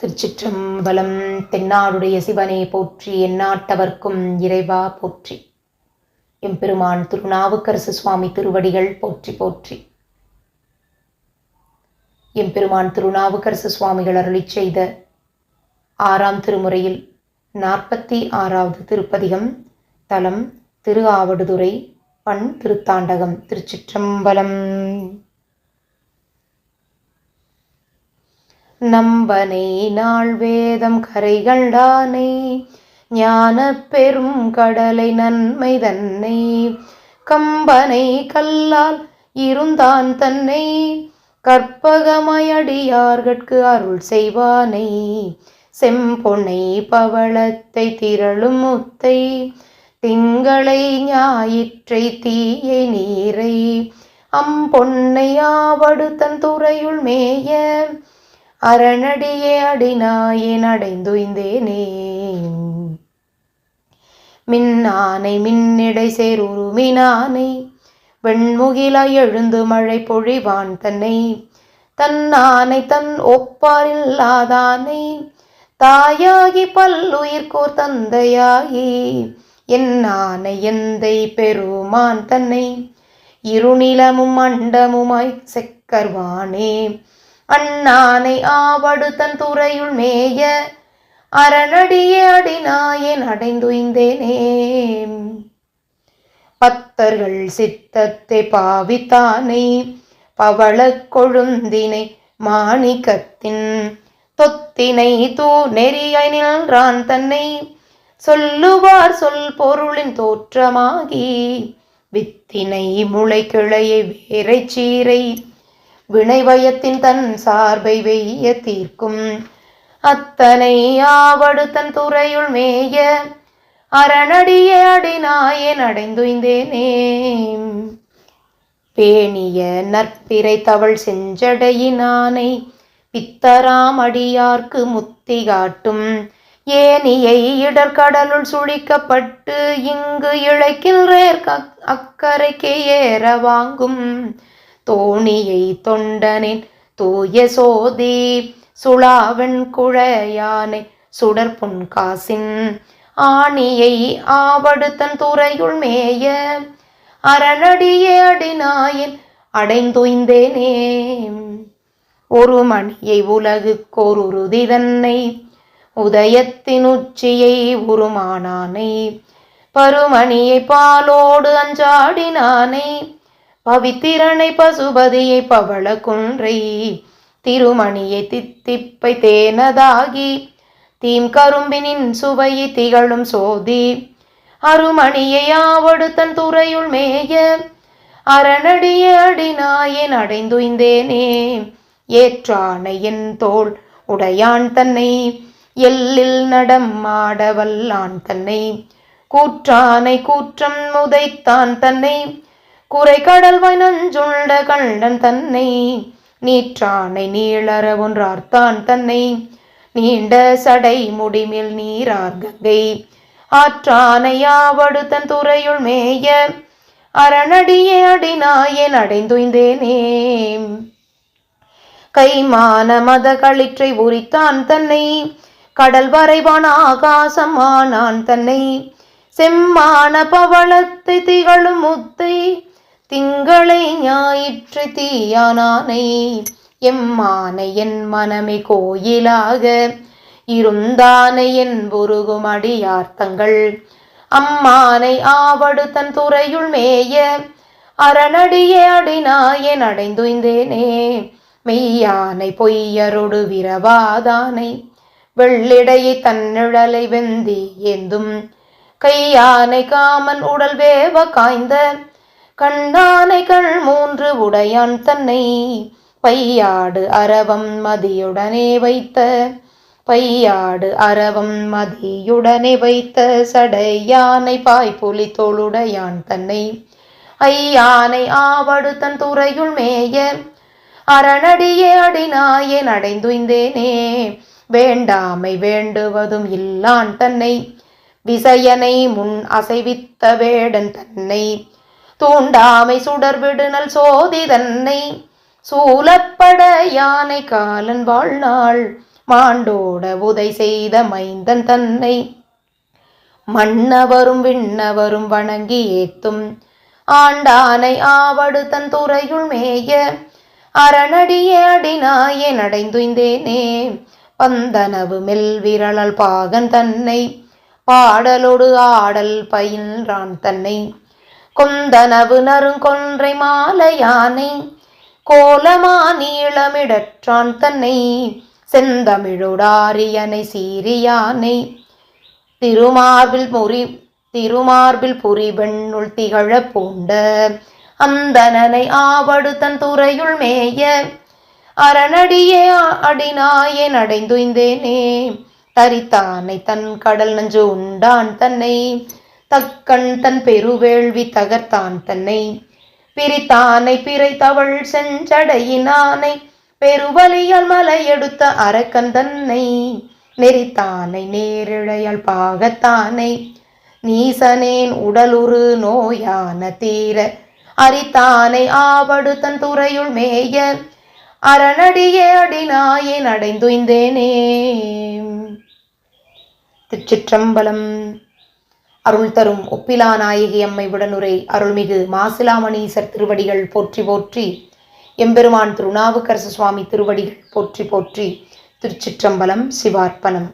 திருச்சிற்றம்பலம் தென்னாடுடைய சிவனை போற்றி எந்நாட்டவர்க்கும் இறைவா போற்றி. எம்பெருமான் திருநாவுக்கரசு சுவாமி திருவடிகள் போற்றி போற்றி. எம்பெருமான் திருநாவுக்கரசு சுவாமிகள் அருளி செய்த ஆறாம் திருமுறையில் நாற்பத்தி ஆறாவது திருப்பதிகம் தலம் திரு ஆவடுதுறை பண் திருத்தாண்டகம் திருச்சிற்றம்பலம். நம்பனை நாள் வேதம் கரைகண்டானே ஞான பெரும் கடலை நன்மை தன்னை. கம்பனை கல்லால் இருந்தான் தன்னை. கற்பகமயடியார்கட்கு அருள் செய்வானை. செம்பொனை பவளத்தை திரளும் முத்தை. திங்களை ஞாயிற்றை தீயை நீரை. அம்பொன்னையாவடு தன் துறையுள் மேய. அரணடியே அடினாயேன் அடைந்துய்ந்தேனே மின்னானை மின்னிடை சேருருமினானை வெண்முகிலாய் எழுந்து மழை பொழிவான் தன்னை. தன்னானை தன் ஒப்பாரில்லாதானை தாயாகி பல்லுயிர்கோர் தந்தையாகி என்னானை எந்தை பெருமான் தன்னை இருநிலமும் அண்டமுமாய் செக்கர்வானே. அண்ணானை ஆவடு தன் துறையுள் மேய அரணடியே அடிநாயன் அடைந்துய்ந்தேனே. பத்தர்கள் சித்தத்தை பாவித்தானை பவள கொழுந்தினை மாணிக்கத்தின் தொத்தினை தூ நெறியாய் நின்றான் தன்னை. சொல்லுவார் சொல் பொருளின் தோற்றமாகி வித்தினை முளை கிளையை வேரை சீரை வினைவயத்தின் தன் சார்பை வெய்ய தீர்க்கும். அத்தனை ஆவடு தன் துறையுள் மேய அரணடிய அடினாயேன் அடைந்துய்ந்தேனே பேணிய நற்பிறை தவள் செஞ்சடையினானை பித்தராம் அடியார்க்கு முத்தி காட்டும். ஏனியை இடர்கடலுள் சுழிக்கப்பட்டு இங்கு இழைக்கின்றேர் அக்கறைக்கு ஏற வாங்கும். தோணியை தொண்டனின். தூய சோதி சுளாவன் குழையானை சுடற்பொன் காசின். ஆணியை ஆவடுத்தன் துறையுள் மேய அரணடியே அடினாயின் அடைந்துய்ந்தேனே. ஒரு மணியை உலகுக்கோர் உறுதி தன்னை உதயத்தின் உச்சியை உருமானானை. பருமணியை பாலோடு அஞ்சாடினானை. பவித்திரனை பசுபதியை பவள குன்றை திருமணியை தித்திப்பை தேனதாகி தீம் கரும்பினின் சுவையை திகழும் சோதி அருமணியை ஆவடு தன் துறையுள் மேய அரணடிய அடிநாயன் அடைந்துய்ந்தேனே ஏற்றானை என் தோள் உடையான் தன்னை எல்லில் நடமாடவல்லான் தன்னை கூற்றானை கூற்றம் உதைத்தான் தன்னை குறை கடல்வாய் நஞ்சுண்ட கண்டன் தன்னை நீற்றானை நீளர ஒன்றார்த்தான் தன்னை நீண்ட சடை முடிமில் நீரார் கங்கை. ஆற்றானையாவடு தன் துறையுள் மேய அரணடியே அடினாயேன் அடைந்துய்ந்தேனே கைமான மத களிற்றை உரித்தான் தன்னை கடல் வரைவான் ஆகாசமானான் தன்னை. செம்மான பவளத்தை திகழும் முத்தை திங்களை ஞாயிற்று தீயானானை எம்மானை என் மனமே கோயிலாக இருந்தானை என் புருகும் அடியார்த்தங்கள். அம்மானை ஆவடு தன் துறையுள் மேய அரணடியே அடினாயேன் அடைந்துய்ந்தேனே. மெய்யானை பொய்யரொடு விரவாதானை வெள்ளிடையை தன்னிழலை வெந்தி ஏந்தும். கையானை காமன் உடல் வேவ காய்ந்த கண்ணானை கள் மூன்று உடையான் தன்னை பையாடு அரவம் மதியுடனே வைத்த பையாடு அரவம் மதியுடனே வைத்த சடையானை பாய்புலி தோளுடையான் தன்னை. ஐயானை ஆவடு தன் துறையுள் மேய அரணடியே அடினாயே அடைந்துய்ந்தேனே வேண்டாமை வேண்டுவதும் இல்லான் தன்னை விசயனை முன் அசைவித்த வேடன் தன்னை. தூண்டாமை சுடர்விடுனல் சோதி தன்னை. சூலப்பட யானை காலன் வாழ்நாள் மாண்டோட உதை செய்த மைந்தன் தன்னை. மன்னவரும் விண்ணவரும் வணங்கி ஏத்தும் ஆண்டானை ஆவடு தன் துறையுள் மேய. அரணடிய அடிநாயே நடைந்துய்ந்தேனே. பந்தனவு மெல் விரலால் பாகன் தன்னை. பாடலோடு ஆடல் பயின்றான் தன்னை. கொந்தனவு நறுங்கொன்றை மாலையானை கோலமா நீளமிடற்றான் தன்னை செந்தமிழோடாரியனை சீரியானை. திருமார்பில் முறி திருமார்பில் புரி பெண்ணுள் திகழ பூண்ட அந்தனனை ஆவடு தன் துறையுள் மேய அரணடியே அடிநாயன் நடைந்துய்ந்தேனே. தரித்தானை தன் கடல் நஞ்சு உண்டான் தன்னை தக்கன் தன் பெருவேள்வி தகர்த்தான் தன்னை. பிரித்தானை பிறைத்தவள் செஞ்சடையினானை பெருவலியால் மலை எடுத்த அரக்கன் தன்னை. நெறித்தானை நேரிழையால் பாகத்தானை நீசனேன் உடலுறு நோயான தீர. அரித்தானை ஆவடு தன் துறையுள் மேய அரணடியே அடிநாயேன் அடைந்துய்ந்தேனே திருச்சிற்றம்பலம் அருள் தரும் ஒப்பிலா நாயகி அம்மை உடனுரை. அருள்மிகு மாசிலாமணீசர் திருவடிகள் போற்றி போற்றி. எம்பெருமான் திருநாவுக்கரசு சுவாமி திருவடிகள் போற்றி போற்றி. திருச்சிற்றம்பலம் சிவார்ப்பணம்.